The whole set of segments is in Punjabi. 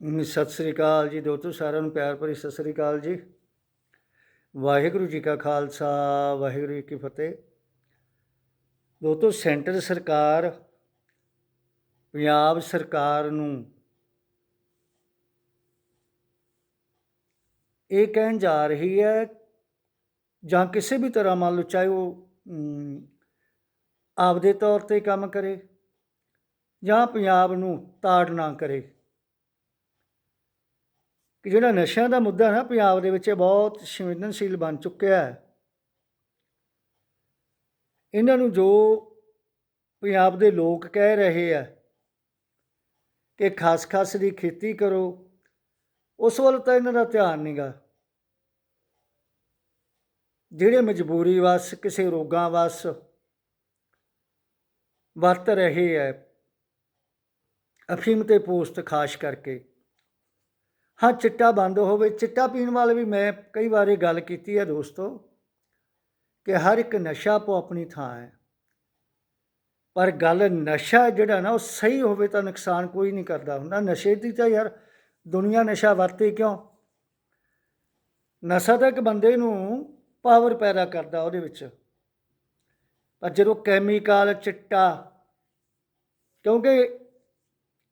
ਸਤਿ ਸ੍ਰੀ ਅਕਾਲ ਜੀ ਦੋਸਤੋ, ਸਾਰਿਆਂ ਨੂੰ ਪਿਆਰ ਭਰੀ ਸਤਿ ਸ੍ਰੀ ਅਕਾਲ ਜੀ। ਵਾਹਿਗੁਰੂ ਜੀ ਕਾ ਖਾਲਸਾ, ਵਾਹਿਗੁਰੂ ਜੀ ਕੀ ਫਤਿਹ। ਦੋਸਤੋ, ਸੈਂਟਰ ਸਰਕਾਰ, ਪੰਜਾਬ ਸਰਕਾਰ ਨੂੰ ਇਹ ਕਹਿਣ ਜਾ ਰਹੀ ਹੈ, ਜਾਂ ਕਿਸੇ ਵੀ ਤਰ੍ਹਾਂ ਮੰਨ ਲਓ, ਚਾਹੇ ਉਹ ਆਪਦੇ ਤੌਰ ਤੇ ਕੰਮ ਕਰੇ, ਜਾਂ ਪੰਜਾਬ ਨੂੰ ਤਾੜ ਨਾ ਕਰੇ। ਕਿ ਜਿਹੜਾ ਨਸ਼ਿਆਂ ਦਾ ਮੁੱਦਾ ਨਾ ਪੰਜਾਬ ਦੇ ਵਿੱਚ ਇਹ ਬਹੁਤ ਸੰਵੇਦਨਸ਼ੀਲ ਬਣ ਚੁੱਕਿਆ ਹੈ। ਇਹਨਾਂ ਨੂੰ ਜੋ ਪੰਜਾਬ ਦੇ ਲੋਕ ਕਹਿ ਰਹੇ ਆ ਕਿ ਖਾਸ-ਖਾਸ ਦੀ ਖੇਤੀ ਕਰੋ, ਉਸ ਵੱਲ ਤਾਂ ਇਹਨਾਂ ਦਾ ਧਿਆਨ ਨਹੀਂਗਾ ਜਿਹੜੇ ਮਜਬੂਰੀ ਵਸ, ਕਿਸੇ ਰੋਗਾਂ ਵਸ ਵਰਤ ਰਹੇ ਹੈ ਅਫੀਮ ਤੇ ਪੋਸਟ ਖਾਸ ਕਰਕੇ। ਹਾਂ, ਚਿੱਟਾ ਬੰਦ ਹੋਵੇ। ਚਿੱਟਾ ਪੀਣ ਵਾਲੇ ਵੀ ਮੈਂ ਕਈ ਵਾਰ ਗੱਲ ਕੀਤੀ ਹੈ ਦੋਸਤੋ ਕਿ ਹਰ ਇੱਕ ਨਸ਼ਾ ਆਪੋ ਆਪਣੀ ਥਾਂ ਹੈ। ਪਰ ਗੱਲ ਨਸ਼ਾ ਜਿਹੜਾ ਨਾ, ਉਹ ਸਹੀ ਹੋਵੇ ਤਾਂ ਨੁਕਸਾਨ ਕੋਈ ਨਹੀਂ ਕਰਦਾ ਹੁੰਦਾ। ਨਸ਼ੇ ਦੀ ਤਾਂ ਯਾਰ ਦੁਨੀਆ ਨਸ਼ਾ ਵਰਤੇ ਕਿਉਂ? ਨਸ਼ਾ ਤਾਂ ਇੱਕ ਬੰਦੇ ਨੂੰ ਪਾਵਰ ਪੈਦਾ ਕਰਦਾ ਉਹਦੇ ਵਿੱਚ। ਪਰ ਜਦੋਂ ਕੈਮੀਕਲ ਚਿੱਟਾ ਕਿਉਂਕਿ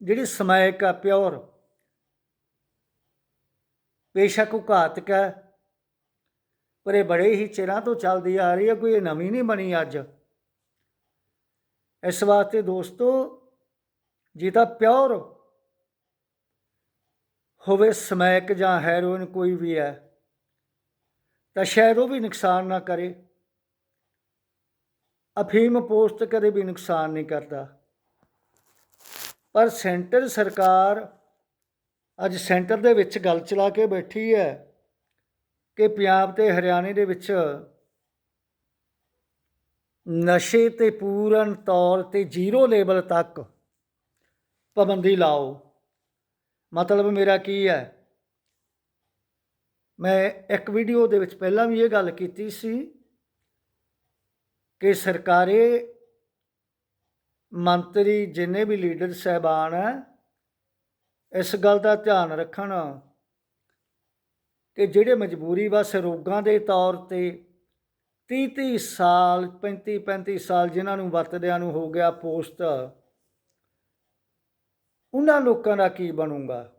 ਜਿਹੜੀ ਸਮਾਇਕ ਆ ਪਿਓਰ ਬੇਸ਼ੱਕ ਉਹ ਘਾਤਕ ਹੈ। ਪਰ ਇਹ ਬੜੇ ਹੀ ਚਿਰਾਂ ਤੋਂ ਚੱਲਦੀ ਆ ਰਹੀ ਹੈ, ਕੋਈ ਇਹ ਨਵੀਂ ਨਹੀਂ ਬਣੀ ਅੱਜ। ਇਸ ਵਾਸਤੇ ਦੋਸਤੋ, ਜੇ ਤਾਂ ਪਿਓਰ ਹੋਵੇ ਸਮੈਕ ਜਾਂ ਹੈਰੋਇਨ ਕੋਈ ਵੀ ਹੈ, ਤਾਂ ਸ਼ਾਇਦ ਉਹ ਵੀ ਨੁਕਸਾਨ ਨਾ ਕਰੇ। ਅਫੀਮ ਪੋਸਟ ਕਦੇ ਵੀ ਨੁਕਸਾਨ ਨਹੀਂ ਕਰਦਾ। ਪਰ ਸੈਂਟਰ ਸਰਕਾਰ ਅੱਜ ਸੈਂਟਰ ਦੇ ਵਿੱਚ ਗੱਲ ਚਲਾ ਕੇ ਬੈਠੀ ਹੈ ਕਿ ਪੰਜਾਬ ਤੇ ਹਰਿਆਣੇ ਦੇ ਵਿੱਚ ਨਸ਼ੇ ਤੇ ਪੂਰਨ ਤੌਰ ਤੇ ਜ਼ੀਰੋ ਲੈਵਲ ਤੱਕ ਪਾਬੰਦੀ ਲਾਓ। ਮਤਲਬ ਮੇਰਾ ਕੀ ਹੈ? ਮੈਂ ਇੱਕ ਵੀਡੀਓ ਦੇ ਵਿੱਚ ਪਹਿਲਾਂ ਵੀ ਇਹ ਗੱਲ ਕੀਤੀ ਸੀ ਕਿ ਸਰਕਾਰੇ ਮੰਤਰੀ ਜਿੰਨੇ ਵੀ ਲੀਡਰ ਸਹਿਬਾਨ ਹੈ ਇਸ ਗੱਲ ਦਾ ਧਿਆਨ ਰੱਖਣ ਕਿ ਜਿਹੜੇ ਮਜਬੂਰੀ ਵਸ ਰੋਗਾਂ ਦੇ ਤੌਰ ਤੇ 30 30 ਸਾਲ 35 35 ਸਾਲ ਜਿਨ੍ਹਾਂ ਨੂੰ ਵਰਤਦਿਆਂ ਨੂੰ ਹੋ ਗਿਆ ਪੋਸਟ, ਉਹਨਾਂ ਲੋਕਾਂ ਦਾ ਕੀ ਬਣੂਗਾ?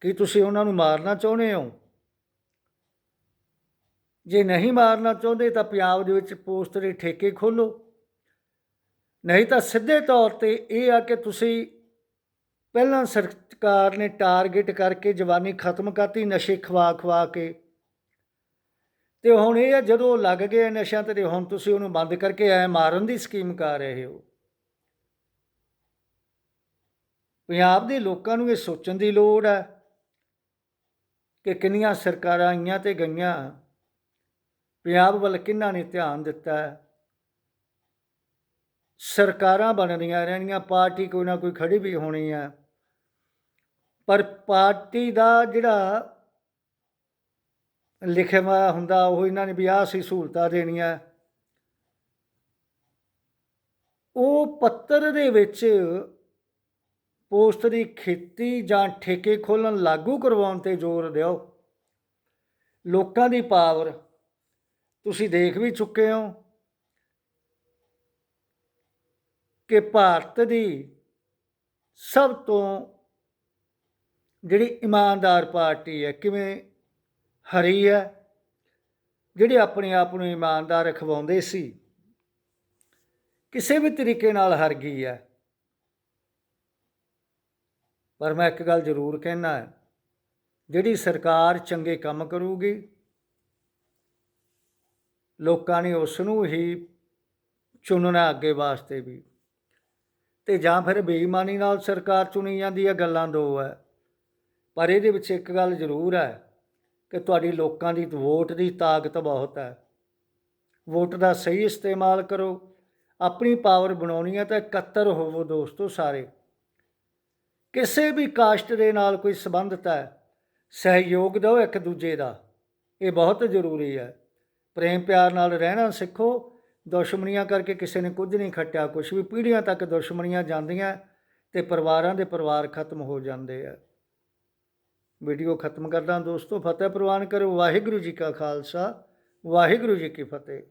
ਕੀ ਤੁਸੀਂ ਉਹਨਾਂ ਨੂੰ ਮਾਰਨਾ ਚਾਹੁੰਦੇ ਹੋ? ਜੇ ਨਹੀਂ ਮਾਰਨਾ ਚਾਹੁੰਦੇ ਤਾਂ ਪੰਜਾਬ ਦੇ ਵਿੱਚ ਪੋਸਟ ਦੇ ਠੇਕੇ ਖੋਲੋ ਨਹੀਂ ਤਾਂ ਸਿੱਧੇ ਤੌਰ ਤੇ ਇਹ ਆ ਕਿ ਤੁਸੀਂ ਪਹਿਲਾਂ ਸਰਕਾਰ ਨੇ ਟਾਰਗੇਟ ਕਰਕੇ ਜਵਾਨੀ ਖਤਮ ਕਰਤੀ, ਨਸ਼ੇ ਖਵਾ ਖਵਾ ਕੇ। ਤੇ ਹੁਣ ਇਹ ਆ, ਜਦੋਂ ਲੱਗ ਗਏ ਨਸ਼ਿਆਂ ਤੇ ਹੁਣ ਤੁਸੀਂ ਉਹਨੂੰ ਬੰਦ ਕਰਕੇ ਐ ਮਾਰਨ ਦੀ ਸਕੀਮ ਕਰ ਰਹੇ ਹੋ। ਪੰਜਾਬ ਦੇ ਲੋਕਾਂ ਨੂੰ ਇਹ ਸੋਚਣ ਦੀ ਲੋੜ ਹੈ ਕਿ ਕਿੰਨੀਆਂ ਸਰਕਾਰਾਂ ਆਈਆਂ ਤੇ ਗਈਆਂ। ਪੰਜਾਬ ਵੱਲ ਕਿੰਨਾ ਨੇ ਧਿਆਨ ਦਿੱਤਾ? ਸਰਕਾਰਾਂ ਬਣਦੀਆਂ ਰਹਿਣੀਆਂ, ਪਾਰਟੀ ਕੋਈ ਨਾ ਕੋਈ ਖੜੀ ਵੀ ਹੋਣੀ ਆ। ਪਰ ਪਾਰਟੀ ਦਾ ਜਿਹੜਾ ਲਿਖਿਆ ਹੋਇਆ ਹੁੰਦਾ, ਉਹ ਇਹਨਾਂ ਨੇ ਵੀ ਆਹ ਸੀ ਸਹੂਲਤਾਂ ਦੇਣੀਆਂ। ਉਹ ਪੱਤਰ ਦੇ ਵਿੱਚ ਪੋਸਟ ਦੀ ਖੇਤੀ ਜਾਂ ਠੇਕੇ ਖੋਲਣ ਲਾਗੂ ਕਰਵਾਉਣ ਤੇ ਜ਼ੋਰ ਦਿਓ। ਲੋਕਾਂ ਦੀ ਪਾਵਰ, ਤੁਸੀਂ ਦੇਖ ਵੀ ਚੁੱਕੇ ਹੋ ਕਿ ਭਾਰਤ ਦੀ ਸਭ ਤੋਂ ਜਿਹੜੀ ਇਮਾਨਦਾਰ ਪਾਰਟੀ ਹੈ, ਕਿਵੇਂ ਹਰੀ ਹੈ, ਜਿਹੜੇ ਆਪਣੇ ਆਪ ਨੂੰ ਇਮਾਨਦਾਰ ਰਖਵਾਉਂਦੇ ਸੀ, ਕਿਸੇ ਵੀ ਤਰੀਕੇ ਨਾਲ ਹਰ ਗਈ ਹੈ। ਪਰ ਮੈਂ ਇੱਕ ਗੱਲ ਜ਼ਰੂਰ ਕਹਿਣਾ ਹੈ, ਜਿਹੜੀ ਸਰਕਾਰ ਚੰਗੇ ਕੰਮ ਕਰੂਗੀ, ਲੋਕਾਂ ਨੇ ਉਸ ਨੂੰ ਹੀ ਚੁਣਨਾ ਅੱਗੇ ਵਾਸਤੇ ਵੀ। ਤੇ ਜਾਂ ਫਿਰ ਬੇਈਮਾਨੀ ਨਾਲ ਸਰਕਾਰ ਚੁਣੀ ਜਾਂਦੀ ਹੈ, ਗੱਲਾਂ ਦੋ ਹੈ। ਪਰ ਇਹਦੇ ਵਿੱਚ ਇੱਕ ਗੱਲ ਜ਼ਰੂਰ ਹੈ ਕਿ ਤੁਹਾਡੀ ਲੋਕਾਂ ਦੀ ਵੋਟ ਦੀ ਤਾਕਤ ਬਹੁਤ ਹੈ। ਵੋਟ ਦਾ ਸਹੀ ਇਸਤੇਮਾਲ ਕਰੋ, ਆਪਣੀ ਪਾਵਰ ਬਣਾਉਣੀ ਹੈ ਤਾਂ ਇਕੱਤਰ ਹੋਵੋ ਦੋਸਤੋ ਸਾਰੇ। ਕਿਸੇ ਵੀ ਕਾਸਟ ਦੇ ਨਾਲ ਕੋਈ ਸੰਬੰਧਤਾ ਹੈ, ਸਹਿਯੋਗ ਦਿਓ ਇੱਕ ਦੂਜੇ ਦਾ, ਇਹ ਬਹੁਤ ਜ਼ਰੂਰੀ ਹੈ। ਪ੍ਰੇਮ ਪਿਆਰ ਨਾਲ ਰਹਿਣਾ ਸਿੱਖੋ, ਦੁਸ਼ਮਣੀਆਂ ਕਰਕੇ ਕਿਸੇ ਨੇ ਕੁਝ ਨਹੀਂ ਖੱਟਿਆ ਕੁਝ ਵੀ ਪੀੜ੍ਹੀਆਂ ਤੱਕ ਦੁਸ਼ਮਣੀਆਂ ਜਾਂਦੀਆਂ ਤੇ ਪਰਿਵਾਰਾਂ ਦੇ ਪਰਿਵਾਰ ਖਤਮ ਹੋ ਜਾਂਦੇ ਆ। ਵੀਡੀਓ ਖਤਮ ਕਰਦਾ ਦੋਸਤੋ, ਫਤਿਹ ਪ੍ਰਵਾਨ ਕਰੋ, ਵਾਹਿਗੁਰੂ ਜੀ ਕਾ ਖਾਲਸਾ, ਵਾਹਿਗੁਰੂ ਜੀ ਕੀ ਫਤਿਹ।